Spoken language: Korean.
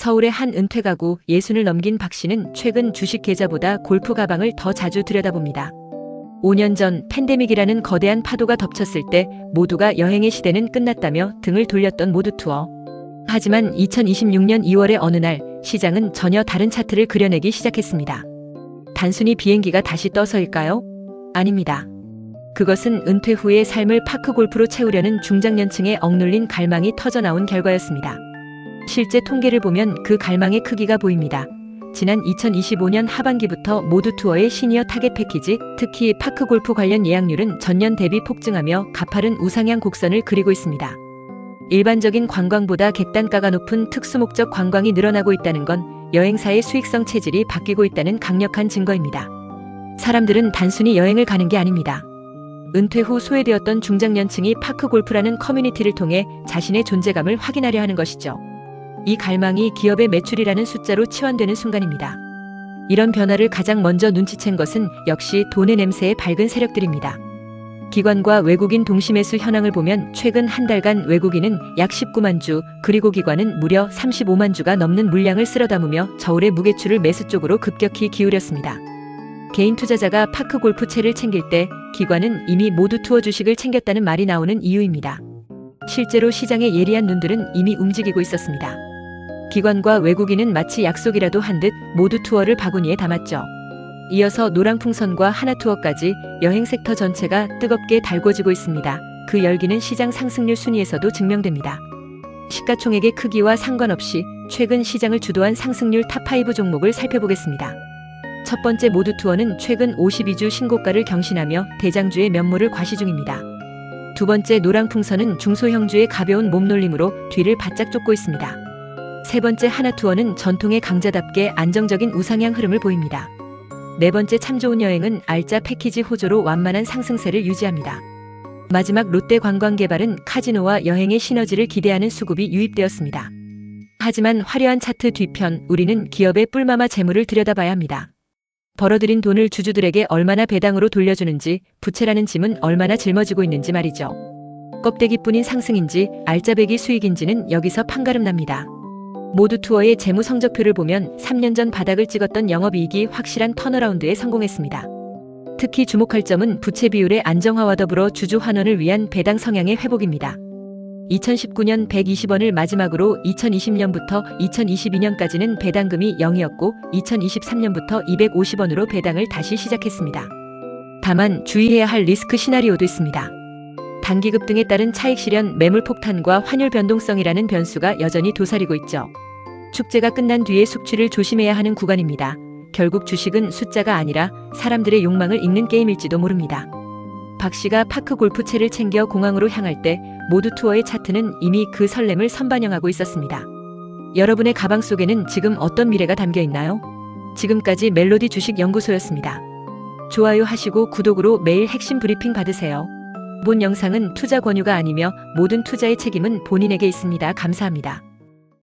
서울의 한 은퇴 가구 예순을 넘긴 박 씨는 최근 주식 계좌보다 골프 가방을 더 자주 들여다봅니다. 5년 전 팬데믹이라는 거대한 파도가 덮쳤을 때 모두가 여행의 시대는 끝났다며 등을 돌렸던 모두 투어. 하지만 2026년 2월의 어느 날 시장은 전혀 다른 차트를 그려내기 시작했습니다. 단순히 비행기가 다시 떠서일까요? 아닙니다. 그것은 은퇴 후의 삶을 파크 골프로 채우려는 중장년층의 억눌린 갈망이 터져나온 결과였습니다. 실제 통계를 보면 그 갈망의 크기가 보입니다. 지난 2025년 하반기부터 모두 투어의 시니어 타겟 패키지, 특히 파크 골프 관련 예약률은 전년 대비 폭증하며 가파른 우상향 곡선을 그리고 있습니다. 일반적인 관광보다 객단가가 높은 특수목적 관광이 늘어나고 있다는 건 여행사의 수익성 체질이 바뀌고 있다는 강력한 증거입니다. 사람들은 단순히 여행을 가는 게 아닙니다. 은퇴 후 소외되었던 중장년층이 파크 골프라는 커뮤니티를 통해 자신의 존재감을 확인하려 하는 것이죠. 이 갈망이 기업의 매출이라는 숫자로 치환되는 순간입니다. 이런 변화를 가장 먼저 눈치챈 것은 역시 돈의 냄새의 밝은 세력들입니다. 기관과 외국인 동시매수 현황을 보면 최근 한 달간 외국인은 약 19만 주, 그리고 기관은 무려 35만 주가 넘는 물량을 쓸어 담으며 저울의 무게추를 매수 쪽으로 급격히 기울였습니다. 개인 투자자가 파크 골프 채를 챙길 때 기관은 이미 모두 투어 주식을 챙겼다는 말이 나오는 이유입니다. 실제로 시장의 예리한 눈들은 이미 움직이고 있었습니다. 기관과 외국인은 마치 약속이라도 한 듯 모두 투어를 바구니에 담았죠. 이어서 노랑풍선과 하나투어까지 여행 섹터 전체가 뜨겁게 달궈지고 있습니다. 그 열기는 시장 상승률 순위에서도 증명됩니다. 시가총액의 크기와 상관없이 최근 시장을 주도한 상승률 탑5 종목을 살펴보겠습니다. 첫 번째 모두 투어는 최근 52주 신고가를 경신하며 대장주의 면모를 과시 중입니다. 두 번째 노랑풍선은 중소형주의 가벼운 몸놀림으로 뒤를 바짝 쫓고 있습니다. 세 번째 하나투어는 전통의 강자답게 안정적인 우상향 흐름을 보입니다. 네 번째 참 좋은 여행은 알짜 패키지 호조로 완만한 상승세를 유지합니다. 마지막 롯데 관광 개발은 카지노와 여행의 시너지를 기대하는 수급이 유입되었습니다. 하지만 화려한 차트 뒤편 우리는 기업의 뿔마마 재물을 들여다봐야 합니다. 벌어들인 돈을 주주들에게 얼마나 배당으로 돌려주는지 부채라는 짐은 얼마나 짊어지고 있는지 말이죠. 껍데기뿐인 상승인지 알짜배기 수익인지는 여기서 판가름 납니다. 모두 투어의 재무 성적표를 보면 3년 전 바닥을 찍었던 영업이익이 확실한 턴어라운드에 성공했습니다. 특히 주목할 점은 부채 비율의 안정화와 더불어 주주 환원을 위한 배당 성향의 회복입니다. 2019년 120원을 마지막으로 2020년부터 2022년까지는 배당금이 0이었고 2023년부터 250원으로 배당을 다시 시작했습니다. 다만 주의해야 할 리스크 시나리오도 있습니다. 단기급 등에 따른 차익 실현, 매물 폭탄과 환율 변동성이라는 변수가 여전히 도사리고 있죠. 축제가 끝난 뒤에 숙취를 조심해야 하는 구간입니다. 결국 주식은 숫자가 아니라 사람들의 욕망을 읽는 게임일지도 모릅니다. 박 씨가 파크 골프채를 챙겨 공항으로 향할 때 모두 투어의 차트는 이미 그 설렘을 선반영하고 있었습니다. 여러분의 가방 속에는 지금 어떤 미래가 담겨 있나요? 지금까지 멜로디 주식 연구소였습니다. 좋아요 하시고 구독으로 매일 핵심 브리핑 받으세요. 본 영상은 투자 권유가 아니며 모든 투자의 책임은 본인에게 있습니다. 감사합니다.